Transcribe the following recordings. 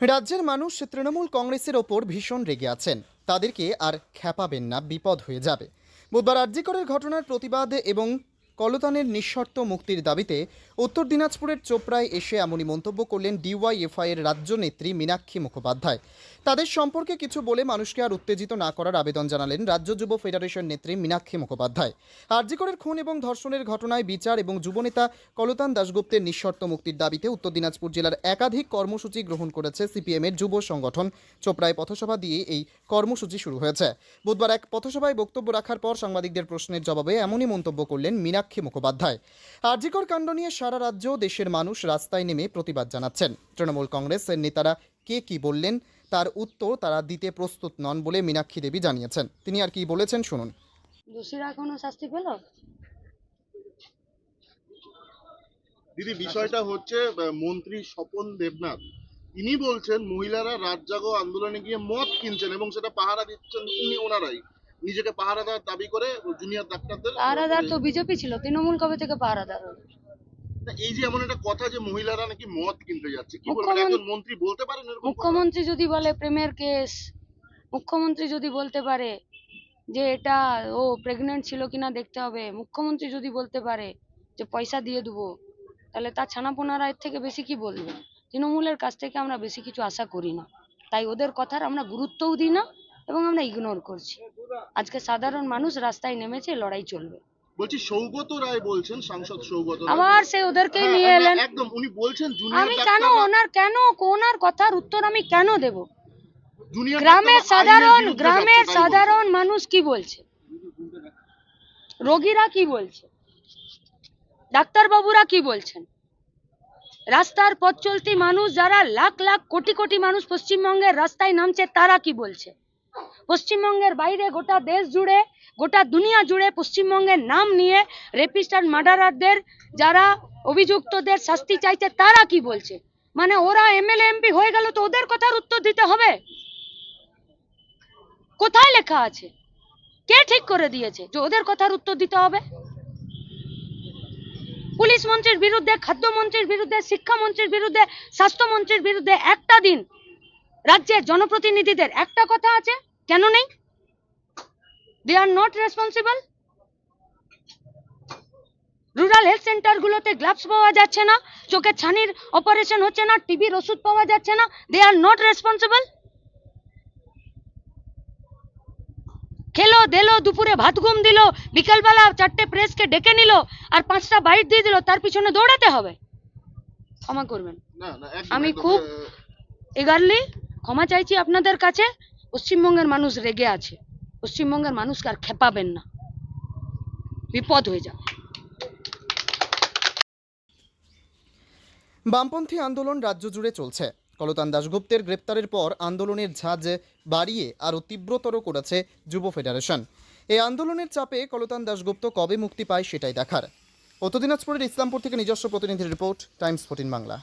রাজ্যের মানুষ তৃণমূল কংগ্রেসের ওপর ভীষণ রেগে আছেন। তাদেরকে আর খেপাবেন না, বিপদ হয়ে যাবে। বুধবার আর্যিকরের ঘটনার প্রতিবাদ এবং কলতানের নিঃশর্ত মুক্তির দাবিতে উত্তর দিনাজপুরের চোপড়ায় এসে এমনই মন্তব্য করলেন ডিওয়াইএফআই এর রাজ্য নেত্রী মীনাক্ষী মুখোপাধ্যায়। তাদের সম্পর্কে কিছু বলে মানুষকে আর উত্তেজিত না করার আবেদন জানালেন রাজ্য যুব ফেডারেশন নেত্রী মীনাক্ষী মুখোপাধ্যায়। আর্যিকরের খুন এবং ধর্ষণের ঘটনায় বিচার এবং যুবনেতা কলতান দাশগুপ্তের নিঃশর্ত মুক্তির দাবিতে উত্তর দিনাজপুর জেলার একাধিক কর্মসূচি গ্রহণ করেছে সিপিএমের যুব সংগঠন। চোপড়ায় পথসভা দিয়ে এই কর্মসূচি শুরু হয়েছে। বুধবার এক পথসভায় বক্তব্য রাখার পর সাংবাদিকদের প্রশ্নের জবাবে এমনই মন্তব্য করলেন মীনাক্ষী মুখোপাধ্যায়। আর্যিকর কাণ্ড নিয়ে সারা রাজ্য দেশের মানুষ রাস্তায় নেমে প্রতিবাদ জানাচ্ছেন। তৃণমূল কংগ্রেসের নেতারা কে কি বললেন তার উত্তর তারা দিতে প্রস্তুত নন বলে মীনাক্ষী দেবী জানিয়েছেন। তিনি আর কি বলেছেন শুনুন। দোষীরা কোনো শাস্তি পেল? দিদি বিষয়টা হচ্ছে মন্ত্রী স্বপন দেবনাথ। তিনি বলছেন মহিলারা রাত জাগো আন্দোলনে গিয়ে মদ কিনছেন এবং সেটা পাহারা দিচ্ছেন তিনি ওনারাই। নিজেকে পাহারাদার দাবি করে জুনিয়র ডাক্তারদের পাহারাদার তো বিজেপি ছিল তৃণমূল কবে থেকে পাহারাদার? হলো? এই যে এমন একটা কথা যে মহিলারা নাকি মদ কিনতে যাচ্ছে কি বলবেন? একজন মন্ত্রী বলতে পারেন মুখ্যমন্ত্রী যদি বলে প্রেমের কেস মুখ্যমন্ত্রী যদি বলতে পারে যে এটা ও প্রেগনেন্ট ছিল কিনা দেখতে হবে মুখ্যমন্ত্রী যদি বলতে পারে যে পয়সা দিয়ে দেবো তাহলে তার ছানাপোনারা এর থেকে বেশি কি বলবে? তৃণমূলের কাছ থেকে আমরা বেশি কিছু আশা করি না। তাই ওদের কথার আমরা গুরুত্বও দিই না এবং আমরা ইগনোর করছি। আজকে সাধারণ মানুষ রাস্তায় নেমেছে লড়াই চলবে। বলছি সৌগত রায় বলছেন সাংসদ সৌগত। আবার সে ওদেরকেই হ্যাঁ, নিয়ে হ্যাঁ, এলেন। একদম উনি বলছেন জুনিয়র আমি কেন ওনার কেন ওনার কথার উত্তর আমি কেন দেব? গ্রামের সাধারণ গ্রামের সাধারণ মানুষ কি বলছে? রোগীরা কি বলছে? ডাক্তারবাবুরা কি বলছেন? রাস্তার পথ চলতি মানুষ যারা লাখ লাখ কোটি কোটি মানুষ পশ্চিমবঙ্গের রাস্তায় নামছে তারা কি বলছে? পশ্চিমবঙ্গের বাইরে গোটা দেশ জুড়ে, গোটা দুনিয়া জুড়ে পশ্চিমবঙ্গের নাম নিয়ে রেপিস্ট আর মার্ডারারদের যারা অভিযুক্তদের শাস্তি চাইছে, তারা কি বলছে? মানে ওরা এমএলএ এমপি হয়ে গেল তো ওদের কথার উত্তর দিতে হবে? কোথায় লেখা আছে? কে ঠিক করে দিয়েছে যে ওদের কথার উত্তর দিতে হবে? পুলিশ মন্ত্রীর বিরুদ্ধে খাদ্যমন্ত্রীর বিরুদ্ধে শিক্ষামন্ত্রীর বিরুদ্ধে স্বাস্থ্যমন্ত্রীর বিরুদ্ধে একটা দিন রাজ্যের জনপ্রতিনিধিদের একটা কথা আছে কেন নেই? They are not responsible rural health সেন্টারগুলোতে gloves পাওয়া যাচ্ছে না চোখের ছানির অপারেশন হচ্ছে না টিবির ওষুধ পাওয়া যাচ্ছে না দে আর নট রেসপন্সিবল খেলো দেলো দুপুরে ভাত ঘুম দিল বিকালবেলা চারটে প্রেসকে ডেকে নিল আর পাঁচটা বাইট দিয়ে দিল তার পিছনে দৌড়াতে হবে। ক্ষমা করবেন। আমি খুব- এগারলি ক্ষমা চাইছি আপনাদের কাছে। পশ্চিমবঙ্গের মানুষ রেগে আছে। পশ্চিমবঙ্গের মানুষকে আর খেপাবেন না। বিপদ হয়ে যাবে। বামপন্থী আন্দোলন রাজ্য জুড়ে চলছে। কলতান দাশগুপ্তের গ্রেপ্তারের পর আন্দোলনের ঝাঁজ বাড়িয়ে আরও তীব্রতর করেছে যুব ফেডারেশন। এই আন্দোলনের চাপে কলতান দাশগুপ্ত কবে মুক্তি পায় সেটাই দেখার। উত্তর দিনাজপুরের ইসলামপুর থেকে নিজস্ব প্রতিনিধির report, Times fourteen Bangla.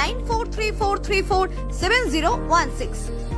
9434347016.